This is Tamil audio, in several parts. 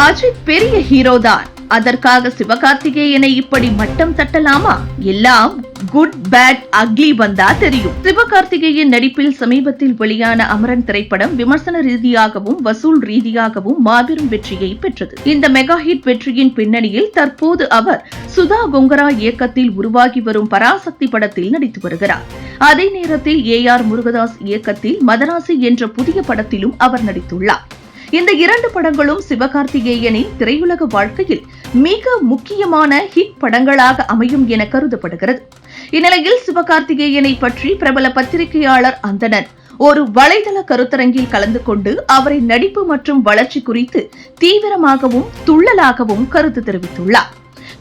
அஜித் பெரிய ஹீரோ தான். அதற்காக சிவகார்த்திகேயனை இப்படி மட்டம் தட்டலாமா? எல்லாம் குட் பேட் அக்லி வந்தா தெரியும். சிவகார்த்திகேயன் நடிப்பில் சமீபத்தில் வெளியான அமரன் திரைப்படம் விமர்சன ரீதியாகவும் வசூல் ரீதியாகவும் மாபெரும் வெற்றியை பெற்றது. இந்த மெகா ஹிட் வெற்றியின் பின்னணியில் தற்போது அவர் சுதா கொங்கரா இயக்கத்தில் உருவாகி வரும் பராசக்தி படத்தில் நடித்து வருகிறார். அதே நேரத்தில் ஏ ஆர் முருகதாஸ் இயக்கத்தில் மதராசி என்ற புதிய படத்திலும் அவர் நடித்துள்ளார். இந்த இரண்டு படங்களும் சிவகார்த்திகேயனின் திரையுலக வாழ்க்கையில் மிக முக்கியமான ஹிட் படங்களாக அமையும் என கருதப்படுகிறது. இந்நிலையில் சிவகார்த்திகேயனை பற்றி பிரபல பத்திரிகையாளர் அந்தனன் ஒரு வலைதள கருத்தரங்கில் கலந்து கொண்டு அவரை நடிப்பு மற்றும் வளர்ச்சி குறித்து தீவிரமாகவும் துள்ளலாகவும் கருத்து தெரிவித்துள்ளார்.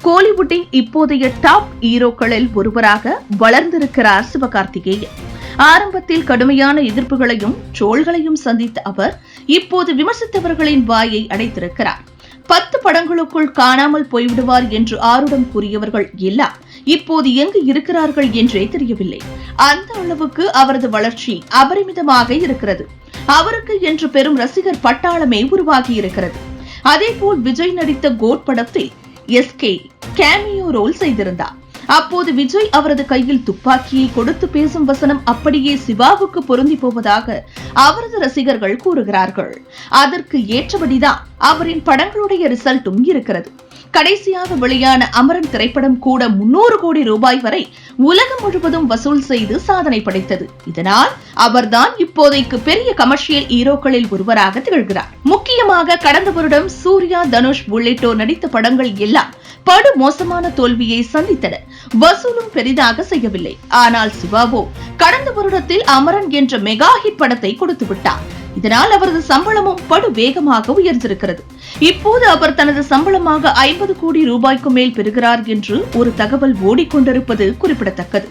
கோலிவுட்டின் இப்போதைய டாப் ஹீரோக்களில் ஒருவராக வளர்ந்திருக்கிறார் சிவகார்த்திகேயன். ஆரம்பத்தில் கடுமையான எதிர்ப்புகளையும் ட்ரோல்களையும் சந்தித்த அவர் இப்போது விமர்சித்தவர்களின் வாயை அடைத்திருக்கிறார். பத்து படங்களுக்குள் காணாமல் போய்விடுவார் என்று ஆருடம் கூறியவர்கள் எல்லாம் இப்போது எங்கு இருக்கிறார்கள் என்றே தெரியவில்லை. அந்த அளவுக்கு அவரது வளர்ச்சி அபரிமிதமாக இருக்கிறது. அவருக்கு என்று பெரும் ரசிகர் பட்டாளமே உருவாகி இருக்கிறது. அதேபோல் விஜய் நடித்த கோட் படத்தில் எஸ்கே கேமியோ ரோல் செய்திருந்தார். அப்போது விஜய் அவரது கையில் துப்பாக்கியை கொடுத்து பேசும் வசனம் அப்படியே சிவாவுக்கு பொருந்தி போவதாக அவரது ரசிகர்கள் கூறுகிறார்கள். அதற்கு ஏற்றபடிதான் அவரின் படங்களுடைய ரிசல்ட்டும் இருக்கிறது. கடைசியாக வெளியான அமரன் திரைப்படம் கூட முன்னூறு கோடி ரூபாய் வரை உலகம் முழுவதும் வசூல் செய்து சாதனை படைத்தது. இதனால் அவர்தான் இப்போதைக்கு பெரிய கமர்ஷியல் ஹீரோக்களில் ஒருவராக திகழ்கிறார். முக்கியமாக கடந்த வருடம் சூர்யா தனுஷ் உள்ளிட்டோர் நடித்த படங்கள் எல்லாம் படு மோசமான தோல்வியை சந்தித்தன. வசூலும் பெரிதாக செய்யவில்லை. ஆனால் சிவாவோ கடந்த வருடத்தில் அமரன் என்ற மெகா ஹிட் படத்தை கொடுத்து விட்டார். இதனால் அவரது சம்பளமும் படு வேகமாக உயர்ந்திருக்கிறது. இப்போது அவர் தனது சம்பளமாக ஐம்பது கோடி ரூபாய்க்கு மேல் பெறுகிறார் என்று ஒரு தகவல் ஓடிக்கொண்டிருப்பது குறிப்பிடத்தக்கது.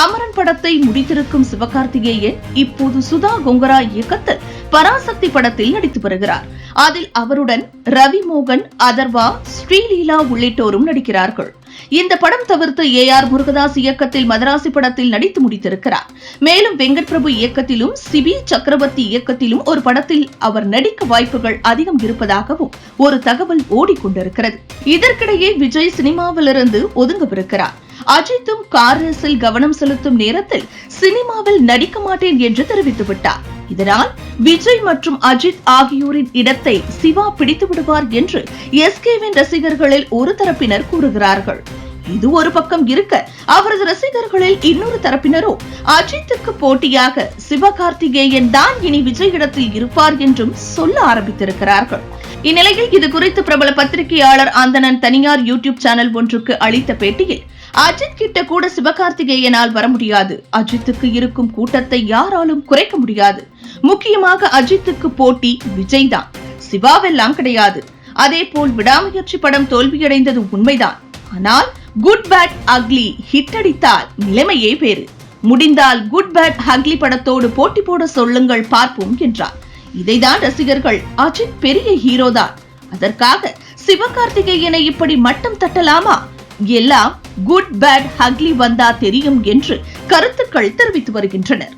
அமரன் படத்தை முடித்திருக்கும் சிவகார்த்திகேயன் இப்போது சுதா கொங்கரா இயக்கத்தில் பராசக்தி படத்தில் நடித்து வருகிறார். அதில் அவருடன் ரவி மோகன் அதர்வா ஸ்ரீலீலா உள்ளிட்டோரும் நடிக்கிறார்கள். இந்த படம் தவிர்த்து ஏ ஆர் முருகதாஸ் இயக்கத்தில் மதராசி படத்தில் நடித்து முடித்திருக்கிறார். மேலும் வெங்கட் பிரபு இயக்கத்திலும் சிபி சக்கரவர்த்தி இயக்கத்திலும் ஒரு படத்தில் அவர் நடிக்க வாய்ப்புகள் அதிகம் இருப்பதாகவும் ஒரு தகவல் ஓடிக்கொண்டிருக்கிறது. இதற்கிடையே விஜய் சினிமாவிலிருந்து ஒதுங்கவிருக்கிறார். அஜித்தும் கார் ரேஸில் கவனம் செலுத்தும் நேரத்தில் சினிமாவில் நடிக்க மாட்டேன் என்று தெரிவித்து விட்டார் இதனால் விஜய் மற்றும் அஜித் ஆகியோரின் இடத்தை சிவா பிடித்து விடுவார் என்று எஸ்கேவின் ரசிகர்களில் ஒரு தரப்பினர் கூறுகிறார்கள். இது ஒரு பக்கம் இருக்க அவரது ரசிகர்களில் இன்னொரு தரப்பினரோ அஜித்துக்கு போட்டியாக சிவகார்த்திகேயன் தான் இனி விஜய் இடத்தில் இருப்பார் என்றும் சொல்ல ஆரம்பித்திருக்கிறார்கள். இந்நிலையில் இது குறித்து பிரபல பத்திரிகையாளர் அந்தனன் தனியார் யூடியூப் சேனல் ஒன்றுக்கு அளித்த பேட்டியில் அஜித் கிட்ட கூட சிவகார்த்திகேயனால் வர முடியாது. அஜித்துக்கு இருக்கும் கூட்டத்தை யாராலும் குறைக்க முடியாது. முக்கியமாக அஜித்துக்கு போட்டி விஜய் தான் சிவாவெல்லாம் கிடையாது. அதே போல் விடாமுயற்சி படம் தோல்வியடைந்தது உண்மைதான். ஆனால் குட் பேட் அக்லி ஹிட் அடித்தால் நிலைமையே வேறு. முடிந்தால் குட் பேட் அக்லி படத்தோடு போட்டி போட சொல்லுங்கள் பார்ப்போம் என்றார். இதைதான் ரசிகர்கள் அஜித் பெரிய ஹீரோ தான். அதற்காக சிவகார்த்திகேயனை இப்படி மட்டம் தட்டலாமா? எல்லாம் குட் பேட் ஹக்லி வந்தா தெரியும் என்று கருத்துக்கள் தெரிவித்து வருகின்றனர்.